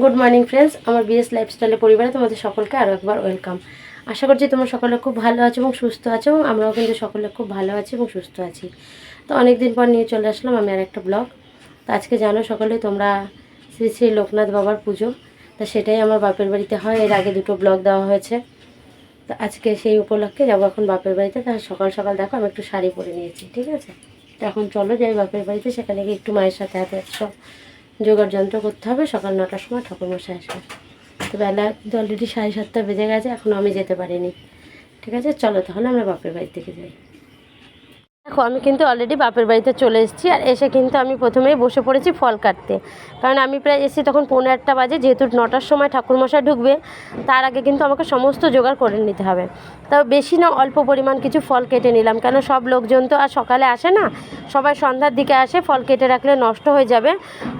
Morning friends আমার BS লাইফস্টাইলের পরিবারে তোমাদের সকলকে আরও একবার ওয়েলকাম আশা করছি তোমরা সকলে খুব ভালো আছো এবং সুস্থ আছো এবং আমরাও কিন্তু সকলে খুব ভালো আছি এবং সুস্থ আছি। তো অনেক দিন পর নিয়ে চলে আসলাম আমি আর একটা ব্লগ তো আজকে জানো সকলে, তোমরা শ্রী শ্রী লোকনাথ বাবার পুজো। তা সেটাই আমার বাপের বাড়িতে হয়। এর আগে দুটো ব্লগ দেওয়া হয়েছে। তো আজকে সেই উপলক্ষে যাব এখন বাপের বাড়িতে। তা সকাল সকাল দেখো, আমি একটু শাড়ি পরে নিয়েছি, ঠিক আছে? তো এখন চলো যাই বাপের বাড়িতে। সেখানে গিয়ে একটু মায়ের সাথে হাতে সব জোগাড় যন্ত্র করতে হবে, সকাল নটার সময় ঠাকুরমশাই আসবে। তো বেলা তো অলরেডি সাড়ে সাতটা বেজে গেছে এখনও আমি যেতে পারিনি। ঠিক আছে? চলো তাহলে আমরা বাপের বাড়ির দিকে যাই। দেখো, আমি কিন্তু অলরেডি বাপের বাড়িতে চলে এসেছি আর এসে কিন্তু আমি প্রথমেই বসে পড়েছি ফল কাটতে। কারণ আমি প্রায় এসেছি তখন পৌনে আটটা বাজে, যেহেতু নটার সময় ঠাকুরমশাই ঢুকবে, তার আগে কিন্তু আমাকে সমস্ত জোগাড় করে নিতে হবে। তাও বেশি না, অল্প পরিমাণ কিছু ফল কেটে নিলাম, কেন সব লোকজন তো আর সকালে আসে না। সবাই সন্ধ্যার দিকে আসে, ফল কেটে রাখলে নষ্ট হয়ে যাবে।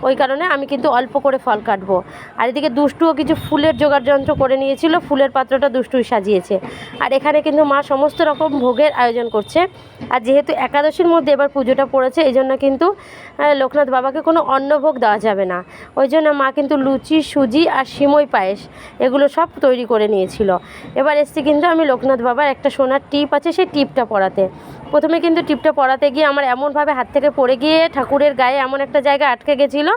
ওই কারণে আমি কিন্তু অল্প করে ফল কাটবো। আর এদিকে দুষ্টুও কিছু ফুলের জোগাড় যন্ত্র করে নিয়েছিল, ফুলের পাত্রটা দুষ্টুই সাজিয়েছে। আর এখানে কিন্তু মা সমস্ত রকম ভোগের আয়োজন করছে। আর যেহেতু একাদশীর মধ্যে এবার পুজোটা পড়েছে, এই জন্য কিন্তু লোকনাথ বাবাকে কোনো অন্নভোগ দেওয়া যাবে না। ওই জন্য মা কিন্তু লুচি, সুজি আর সিমই পায়েস, এগুলো সব তৈরি করে নিয়েছিল। এবার এসছি কিন্তু আমি লোকনাথ বাবার একটা সোনার টিপ আছে, সেই টিপটা পরাতে প্রথমে কিন্তু টিপটা পরাতে গিয়ে আমার এমনভাবে হাত থেকে পড়ে গিয়ে ঠাকুরের গায়ে এমন একটা জায়গা আটকে গেছিল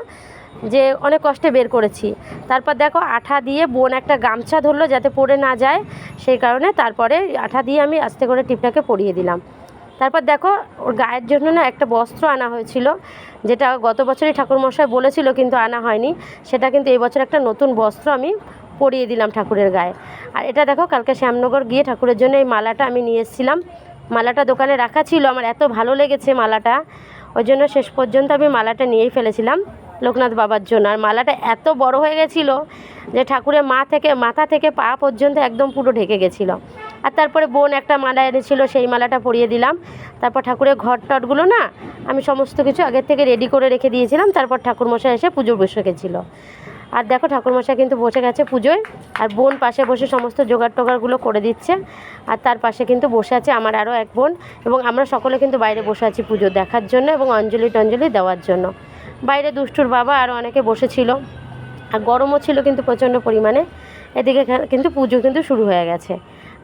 যে অনেক কষ্টে বের করেছি। তারপর দেখো আঠা দিয়ে বোন একটা গামছা ধরলো যাতে পড়ে না যায়, সেই কারণে তারপরে আঠা দিয়ে আমি আস্তে করে টিপটাকে পরিয়ে দিলাম। তারপর দেখো, ওর গায়ের জন্য না একটা বস্ত্র আনা হয়েছিল, যেটা গত বছরই ঠাকুরমশাই বলেছিল কিন্তু আনা হয়নি। সেটা কিন্তু এই বছর একটা নতুন বস্ত্র আমি পরিয়ে দিলাম ঠাকুরের গায়ে। আর এটা দেখো, কালকে শ্যামনগর গিয়ে ঠাকুরের জন্য এই মালাটা আমি নিয়ে এসেছিলাম। মালাটা দোকানে রাখা ছিল, আমার এত ভালো লেগেছে মালাটা। ওই জন্য শেষ পর্যন্ত আমি মালাটা নিয়েই ফেলেছিলাম লোকনাথ বাবার জন্য। আর মালাটা এত বড় হয়ে গেছিল যে ঠাকুরের মা থেকে, মাথা থেকে পা পর্যন্ত একদম পুরো ঢেকে গেছিল। আর তারপরে বোন একটা মালা এনেছিল, সেই মালাটা পরিয়ে দিলাম। তারপর ঠাকুরের ঘর টটগুলো না, আমি সমস্ত কিছু আগের থেকে রেডি করে রেখে দিয়েছিলাম, তারপর ঠাকুরমশাই এসে পুজো বসে গেছিল। আর দেখো ঠাকুরমশাই কিন্তু বসে গেছে পুজোয়, আর বোন পাশে বসে সমস্ত জোগাড় টোগাড়গুলো করে দিচ্ছে, আর তার পাশে কিন্তু বসে আছে আমার আরও এক বোন, এবং আমরা সকলে কিন্তু বাইরে বসে আছি পুজো দেখার জন্য এবং অঞ্জলি টঞ্জলি দেওয়ার জন্য। বাইরে দুষ্টুর বাবা আরও অনেকে বসেছিল, আর গরমও ছিল কিন্তু প্রচণ্ড পরিমাণে, এদিকে কিন্তু পুজো কিন্তু শুরু হয়ে গেছে।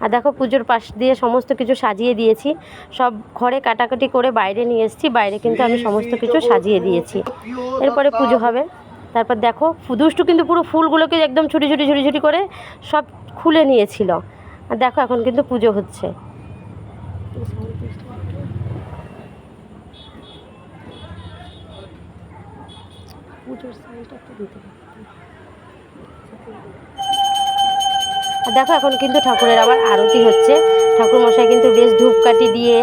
আর দেখো পুজোর পাশ দিয়ে সমস্ত কিছু সাজিয়ে দিয়েছি। সব ঘরে কাটাকাটি করে বাইরে নিয়ে এসেছি বাইরে কিন্তু আমি সমস্ত কিছু সাজিয়ে দিয়েছি। এরপরে পুজো হবে। তারপর দেখো দুষ্টু কিন্তু পুরো ফুলগুলোকে একদম ছুটি ছুটি ছুটি ছুটি করে সব খুলে নিয়েছিল। আর দেখো এখন কিন্তু পুজো হচ্ছে। পুজোর একটু দিতে। আর দেখো এখন কিন্তু ঠাকুরের আবার আরতি হচ্ছে। ঠাকুরমশাই কিন্তু বেশ ধূপকাঠি দিয়ে,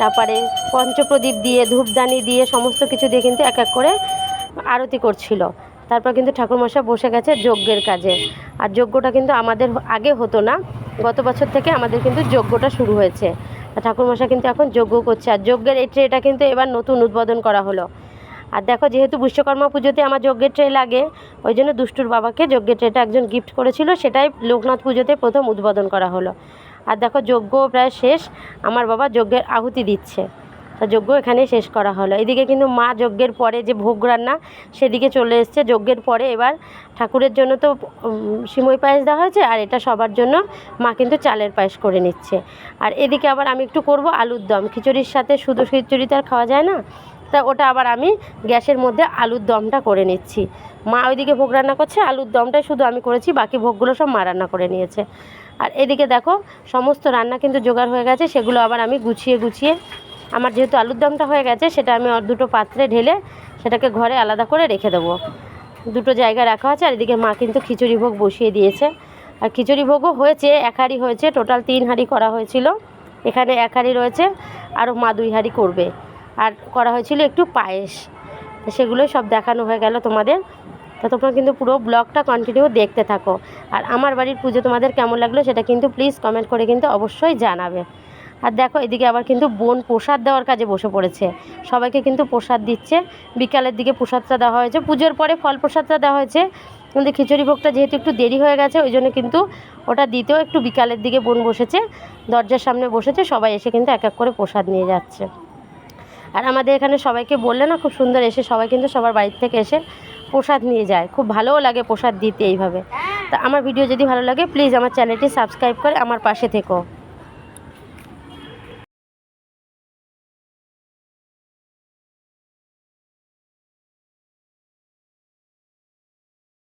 তারপরে পঞ্চপ্রদীপ দিয়ে, ধূপদানি দিয়ে সমস্ত কিছু দিয়ে কিন্তু এক এক করে আরতি করছিল। তারপর কিন্তু ঠাকুরমশাই বসে গেছে যজ্ঞের কাজে। আর যজ্ঞটা কিন্তু আমাদের আগে হতো না, গত বছর থেকে আমাদের কিন্তু যজ্ঞটা শুরু হয়েছে। আর ঠাকুরমশাই কিন্তু এখন যজ্ঞ করছে। আর যজ্ঞের এই ট্রেটা কিন্তু এবার নতুন উদ্বোধন করা হলো। আর দেখো, যেহেতু বিশ্বকর্মা পুজোতে আমার যজ্ঞের ট্রে লাগে, ওই জন্য দুষ্টুর বাবাকে যজ্ঞের ট্রেটা একজন গিফট করেছিল, সেটাই লোকনাথ পুজোতে প্রথম উদ্বোধন করা হলো। আর দেখো, যজ্ঞ প্রায় শেষ, আমার বাবা যজ্ঞের আহুতি দিচ্ছে। তা যজ্ঞ এখানেই শেষ করা হলো। এদিকে কিন্তু মা যজ্ঞের পরে যে ভোগ রান্না, সেদিকে চলে এসছে। যজ্ঞের পরে এবার ঠাকুরের জন্য তো সিমই পায়েস দেওয়া হয়েছে, আর এটা সবার জন্য মা কিন্তু চালের পায়েস করে নিচ্ছে। আর এদিকে আবার আমি একটু করব আলুর দম। খিচুড়ির সাথে শুধু খিচুড়ি তো আর খাওয়া যায় না তা ওটা আবার আমি গ্যাসের মধ্যে আলুর দমটা করে নিচ্ছি। মা ওইদিকে ভোগ রান্না করছে, আলুর দমটাই শুধু আমি করেছি, বাকি ভোগগুলো সব মা রান্না করে নিয়েছে। আর এদিকে দেখো, সমস্ত রান্না কিন্তু জোগাড় হয়ে গেছে, সেগুলো আবার আমি গুছিয়ে গুছিয়ে, আমার যেহেতু আলুর দমটা হয়ে গেছে, সেটা আমি আর দুটো পাত্রে ঢেলে সেটাকে ঘরে আলাদা করে রেখে দেবো। দুটো জায়গা রাখা আছে, আর এদিকে মা কিন্তু খিচুড়ি ভোগ বসিয়ে দিয়েছে। আর খিচুড়ি ভোগও হয়েছে, এক হাঁড়ি হয়েছে, টোটাল তিন হাঁড়ি করা হয়েছিল। এখানে এক হাঁড়ি রয়েছে, আরও মা দুই হাঁড়ি করবে। আর করা হয়েছিল একটু পায়েস। তো সেগুলোই সব দেখানো হয়ে গেল তোমাদের। তো তোমরা কিন্তু পুরো ব্লগটা কন্টিনিউ দেখতে থাকো। আর আমার বাড়ির পুজো তোমাদের কেমন লাগল সেটা কিন্তু প্লিজ কমেন্ট করে কিন্তু অবশ্যই জানাবে। আর দেখো, এদিকে আবার কিন্তু বোন প্রসাদ দেওয়ার কাজে বসে পড়েছে। সবাইকে কিন্তু প্রসাদ দিচ্ছে। বিকালের দিকে প্রসাদটা দেওয়া হয়েছে। পুজোর পরে ফল প্রসাদটা দেওয়া হয়েছে। কিন্তু খিচুড়ি ভোগটা যেহেতু একটু দেরি হয়ে গেছে, ওই জন্য কিন্তু ওটা দিতেও একটু বিকালের দিকে বোন বসেছে, দরজার সামনে বসেছে। সবাই এসে কিন্তু এক এক করে প্রসাদ নিয়ে যাচ্ছে। আর আমাদের এখানে সবাইকে বললে না, খুব সুন্দর এসে সবাই কিন্তু সবার বাড়ির থেকে এসে প্রসাদ নিয়ে যায়। খুব ভালোও লাগে প্রসাদ দিতে এইভাবে। তা আমার ভিডিও যদি ভালো লাগে প্লিজ আমার চ্যানেলটি সাবস্ক্রাইব করে আমার পাশে থেকো।